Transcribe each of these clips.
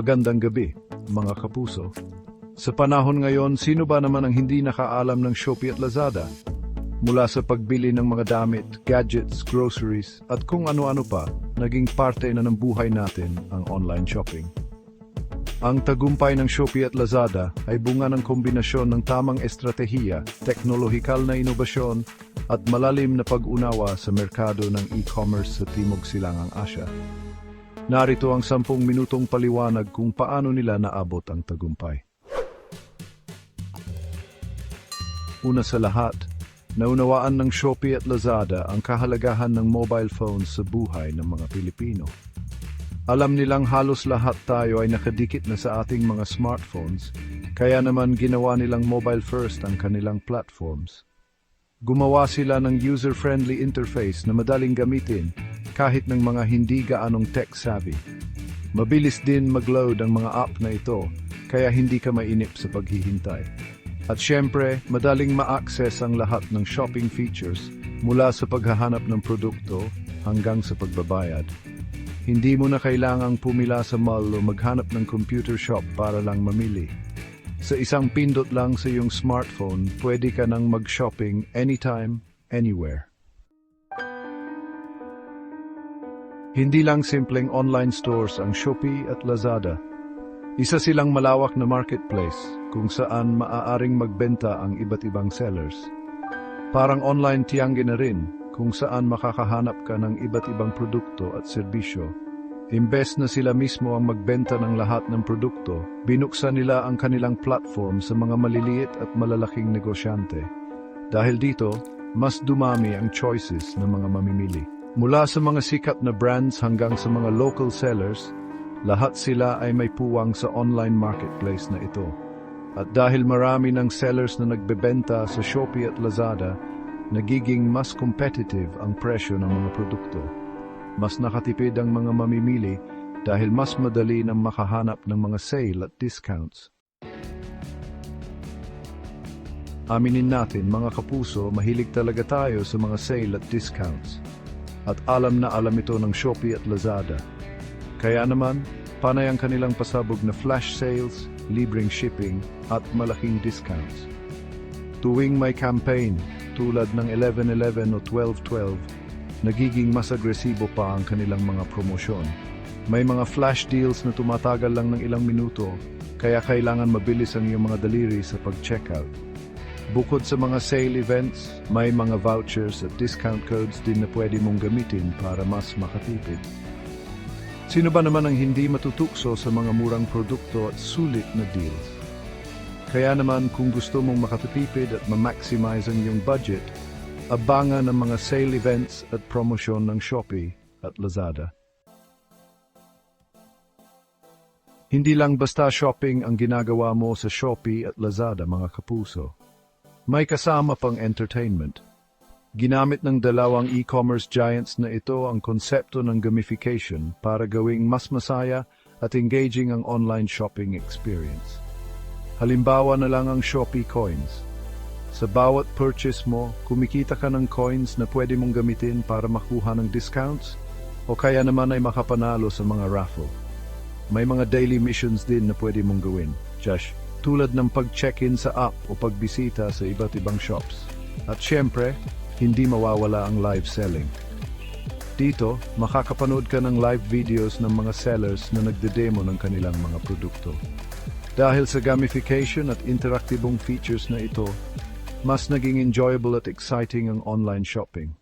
Magandang gabi, mga kapuso. Sa panahon ngayon, sino ba naman ang hindi nakaalam ng Shopee at Lazada? Mula sa pagbili ng mga damit, gadgets, groceries, at kung ano-ano pa, naging parte na ng buhay natin ang online shopping. Ang tagumpay ng Shopee at Lazada ay bunga ng kombinasyon ng tamang estratehiya, teknolohikal na inobasyon, at malalim na pag-unawa sa merkado ng e-commerce sa Timog Silangang Asya. Narito ang sampung minutong paliwanag kung paano nila naabot ang tagumpay. Una sa lahat, naunawaan ng Shopee at Lazada ang kahalagahan ng mobile phones sa buhay ng mga Pilipino. Alam nilang halos lahat tayo ay nakadikit na sa ating mga smartphones, kaya naman ginawa nilang mobile first ang kanilang platforms. Gumawa sila ng user-friendly interface na madaling gamitin kahit ng mga hindi gaanong tech-savvy. Mabilis din mag-load ang mga app na ito, kaya hindi ka mainip sa paghihintay. At syempre, madaling ma-access ang lahat ng shopping features mula sa paghahanap ng produkto hanggang sa pagbabayad. Hindi mo na kailangang pumila sa mall o maghanap ng computer shop para lang mamili. Sa isang pindot lang sa iyong smartphone, pwede ka nang mag-shopping anytime, anywhere. Hindi lang simpleng online stores ang Shopee at Lazada. Isa silang malawak na marketplace kung saan maaaring magbenta ang iba't ibang sellers. Parang online tiangge na rin kung saan makakahanap ka ng iba't ibang produkto at serbisyo. Imbes na sila mismo ang magbenta ng lahat ng produkto, binuksan nila ang kanilang platform sa mga maliliit at malalaking negosyante. Dahil dito, mas dumami ang choices ng mga mamimili. Mula sa mga sikat na brands hanggang sa mga local sellers, lahat sila ay may puwang sa online marketplace na ito. At dahil marami ng sellers na nagbebenta sa Shopee at Lazada, nagiging mas competitive ang presyo ng mga produkto. Mas nakatipid ang mga mamimili dahil mas madali nang makahanap ng mga sale at discounts. Aminin natin mga kapuso, mahilig talaga tayo sa mga sale at discounts. At alam na alam ito ng Shopee at Lazada. Kaya naman, panay ang kanilang pasabog na flash sales, libreng shipping, at malaking discounts. Tuwing may campaign, tulad ng 11-11 o 12-12, nagiging mas agresibo pa ang kanilang mga promosyon. May mga flash deals na tumatagal lang ng ilang minuto, kaya kailangan mabilis ang iyong mga daliri sa pag-checkout. Bukod sa mga sale events, may mga vouchers at discount codes din na pwede mong gamitin para mas makatipid. Sino ba naman ang hindi matutukso sa mga murang produkto at sulit na deals? Kaya naman kung gusto mong makatipid at ma-maximize ang iyong budget, abangan ang mga sale events at promosyon ng Shopee at Lazada. Hindi lang basta shopping ang ginagawa mo sa Shopee at Lazada mga kapuso. May kasama pang entertainment. Ginamit ng dalawang e-commerce giants na ito ang konsepto ng gamification para gawing mas masaya at engaging ang online shopping experience. Halimbawa na lang ang Shopee Coins. Sa bawat purchase mo, kumikita ka ng coins na pwede mong gamitin para makuha ng discounts o kaya naman ay makapanalo sa mga raffle. May mga daily missions din na pwede mong gawin, Josh, tulad ng pag-check-in sa app o pagbisita sa iba't ibang shops. At syempre, hindi mawawala ang live selling. Dito, makakapanood ka ng live videos ng mga sellers na nagde-demo ng kanilang mga produkto. Dahil sa gamification at interaktibong features na ito, mas naging enjoyable at exciting ang online shopping.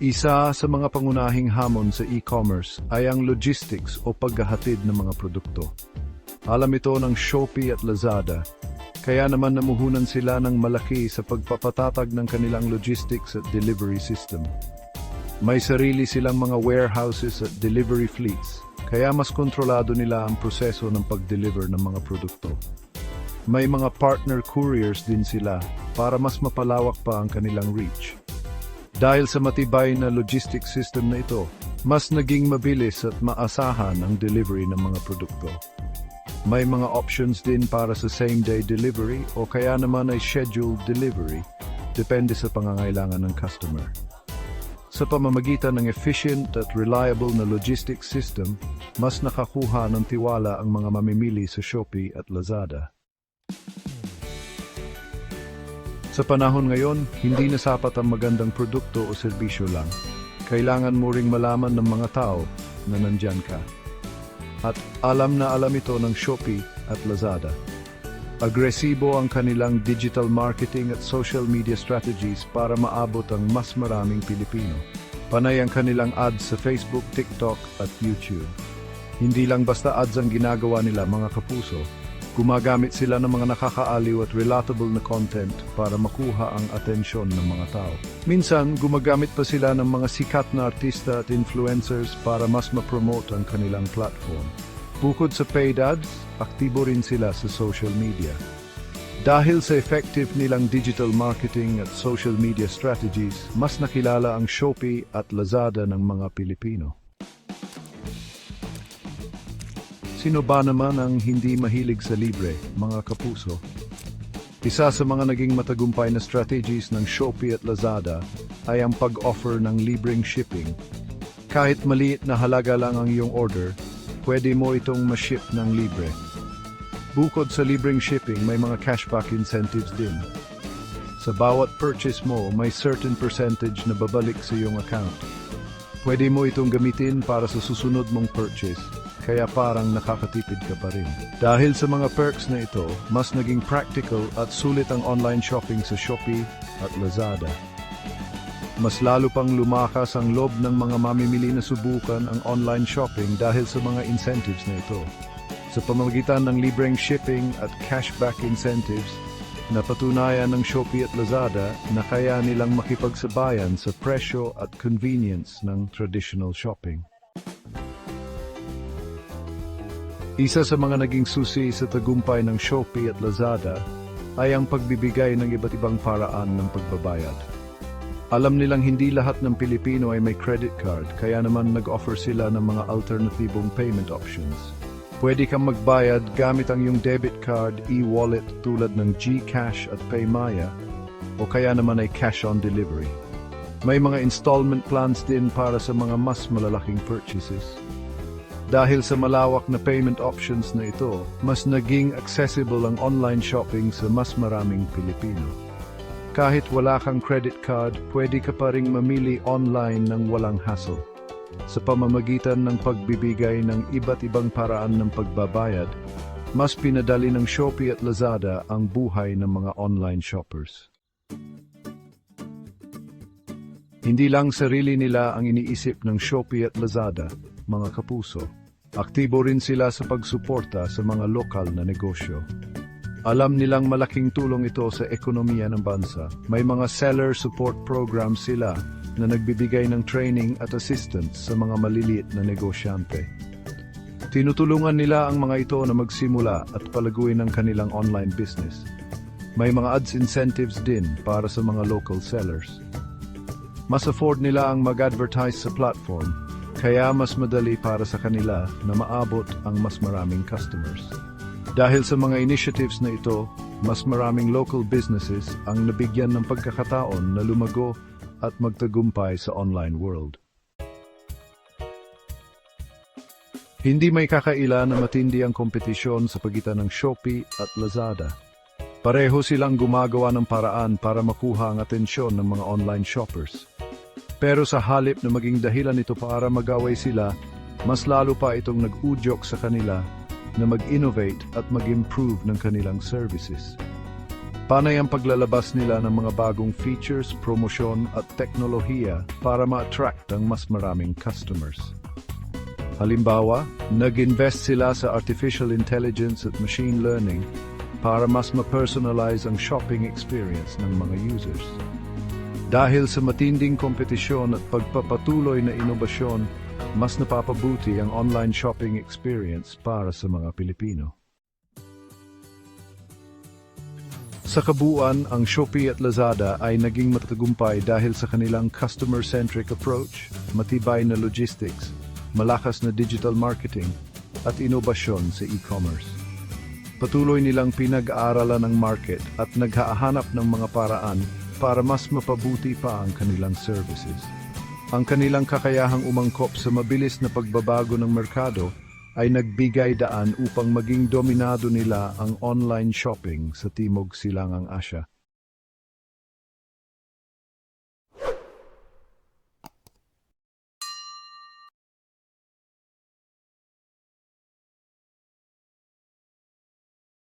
Isa sa mga pangunahing hamon sa e-commerce ay ang logistics o paghahatid ng mga produkto. Alam ito ng Shopee at Lazada, kaya naman namuhunan sila ng malaki sa pagpapatatag ng kanilang logistics at delivery system. May sarili silang mga warehouses at delivery fleets, kaya mas kontrolado nila ang proseso ng pag-deliver ng mga produkto. May mga partner couriers din sila para mas mapalawak pa ang kanilang reach. Dahil sa matibay na logistics system na ito, mas naging mabilis at maasahan ang delivery ng mga produkto. May mga options din para sa same-day delivery o kaya naman ay scheduled delivery, depende sa pangangailangan ng customer. Sa pamamagitan ng efficient at reliable na logistics system, mas nakakuha ng tiwala ang mga mamimili sa Shopee at Lazada. Sa panahon ngayon, hindi na sapat ang magandang produkto o serbisyo lang. Kailangan mo ring malaman ng mga tao na nandyan ka. At alam na alam ito ng Shopee at Lazada. Agresibo ang kanilang digital marketing at social media strategies para maabot ang mas maraming Pilipino. Panay ang kanilang ads sa Facebook, TikTok at YouTube. Hindi lang basta ads ang ginagawa nila mga kapuso. Gumagamit sila ng mga nakakaaliw at relatable na content para makuha ang atensyon ng mga tao. Minsan, gumagamit pa sila ng mga sikat na artista at influencers para mas ma-promote ang kanilang platform. Bukod sa paid ads, aktibo rin sila sa social media. Dahil sa effective nilang digital marketing at social media strategies, mas nakilala ang Shopee at Lazada ng mga Pilipino. Sino ba naman ang hindi mahilig sa libre, mga kapuso? Isa sa mga naging matagumpay na strategies ng Shopee at Lazada ay ang pag-offer ng libreng shipping. Kahit maliit na halaga lang ang iyong order, pwede mo itong ma-ship ng libre. Bukod sa libreng shipping, may mga cashback incentives din. Sa bawat purchase mo, may certain percentage na babalik sa iyong account. Pwede mo itong gamitin para sa susunod mong purchase, kaya parang nakakatipid ka pa rin. Dahil sa mga perks na ito, mas naging practical at sulit ang online shopping sa Shopee at Lazada. Mas lalo pang lumakas ang loob ng mga mamimili na subukan ang online shopping dahil sa mga incentives na ito. Sa pamamagitan ng libreng shipping at cashback incentives, napatunayan ng Shopee at Lazada na kaya nilang makipagsabayan sa presyo at convenience ng traditional shopping. Isa sa mga naging susi sa tagumpay ng Shopee at Lazada ay ang pagbibigay ng iba't ibang paraan ng pagbabayad. Alam nilang hindi lahat ng Pilipino ay may credit card, kaya naman nag-offer sila ng mga alternatibong payment options. Pwede kang magbayad gamit ang iyong debit card, e-wallet tulad ng GCash at Paymaya, o kaya naman ay cash on delivery. May mga installment plans din para sa mga mas malalaking purchases. Dahil sa malawak na payment options na ito, mas naging accessible ang online shopping sa mas maraming Pilipino. Kahit wala kang credit card, pwede ka pa ring mamili online ng walang hassle. Sa pamamagitan ng pagbibigay ng iba't ibang paraan ng pagbabayad, mas pinadali ng Shopee at Lazada ang buhay ng mga online shoppers. Hindi lang sarili nila ang iniisip ng Shopee at Lazada, mga kapuso. Aktibo rin sila sa pagsuporta sa mga lokal na negosyo. Alam nilang malaking tulong ito sa ekonomiya ng bansa. May mga seller support programs sila na nagbibigay ng training at assistance sa mga maliliit na negosyante. Tinutulungan nila ang mga ito na magsimula at palaguin ang kanilang online business. May mga ads incentives din para sa mga local sellers. Mas afford nila ang mag-advertise sa platform, kaya mas madali para sa kanila na maabot ang mas maraming customers. Dahil sa mga initiatives na ito, mas maraming local businesses ang nabigyan ng pagkakataon na lumago at magtagumpay sa online world. Hindi may kakaila na matindi ang kompetisyon sa pagitan ng Shopee at Lazada. Pareho silang gumagawa ng paraan para makuha ang atensyon ng mga online shoppers. Pero sa halip na maging dahilan ito para magaway sila, mas lalo pa itong nag-udyok sa kanila na mag-innovate at mag-improve ng kanilang services. Panay ang paglalabas nila ng mga bagong features, promosyon at teknolohiya para ma-attract ang mas maraming customers. Halimbawa, nag-invest sila sa artificial intelligence at machine learning para mas ma-personalize ang shopping experience ng mga users. Dahil sa matinding kompetisyon at pagpapatuloy na inobasyon, mas napapabuti ang online shopping experience para sa mga Pilipino. Sa kabuuan, ang Shopee at Lazada ay naging matagumpay dahil sa kanilang customer-centric approach, matibay na logistics, malakas na digital marketing, at inobasyon sa e-commerce. Patuloy nilang pinag-aaralan ang market at naghahanap ng mga paraan para mas mapabuti pa ang kanilang services. Ang kanilang kakayahang umangkop sa mabilis na pagbabago ng merkado ay nagbigay daan upang maging dominado nila ang online shopping sa Timog Silangang Asya.